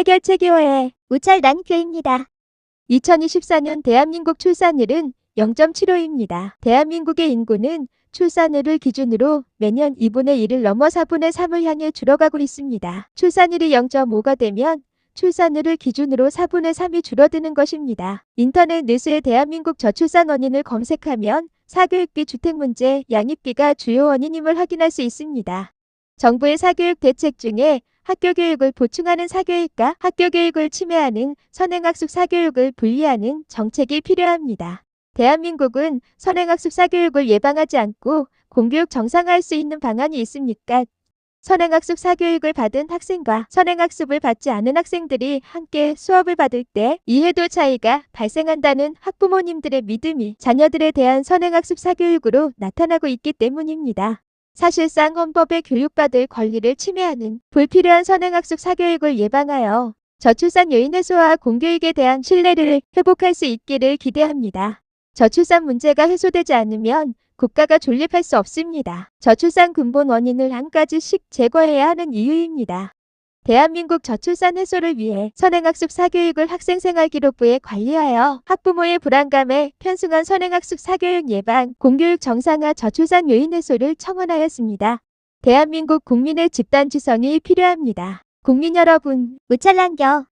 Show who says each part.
Speaker 1: 해결책 기호의 우찰난 교입니다. 2024년 대한민국 출산율은 0.75입니다. 대한민국의 인구는 출산율을 기준으로 매년 2분의 1을 넘어 4분의 3을 향해 줄어가고 있습니다. 출산율이 0.5가 되면 출산율을 기준으로 4분의 3이 줄어드는 것입니다. 인터넷 뉴스에 대한민국 저출산 원인을 검색하면 사교육비 주택 문제, 양육비가 주요 원인임을 확인할 수 있습니다. 정부의 사교육 대책 중에 학교 교육을 보충하는 사교육과 학교 교육을 침해하는 선행학습 사교육을 분리하는 정책이 필요합니다. 대한민국은 선행학습 사교육을 예방하지 않고 공교육 정상화할 수 있는 방안이 있습니까? 선행학습 사교육을 받은 학생과 선행학습을 받지 않은 학생들이 함께 수업을 받을 때 이해도 차이가 발생한다는 학부모님들의 믿음이 자녀들에 대한 선행학습 사교육으로 나타나고 있기 때문입니다. 사실상 헌법에 교육받을 권리를 침해하는 불필요한 선행학습 사교육을 예방하여 저출산 요인 해소와 공교육에 대한 신뢰를 회복할 수 있기를 기대합니다. 저출산 문제가 해소되지 않으면 국가가 존립할 수 없습니다. 저출산 근본 원인을 한 가지씩 제거해야 하는 이유입니다. 대한민국 저출산 해소를 위해 선행학습 사교육을 학생생활기록부에 관리하여 학부모의 불안감에 편승한 선행학습 사교육 예방, 공교육 정상화 저출산 요인 해소를 청원하였습니다. 대한민국 국민의 집단 지성이 필요합니다. 국민 여러분, 우찰난교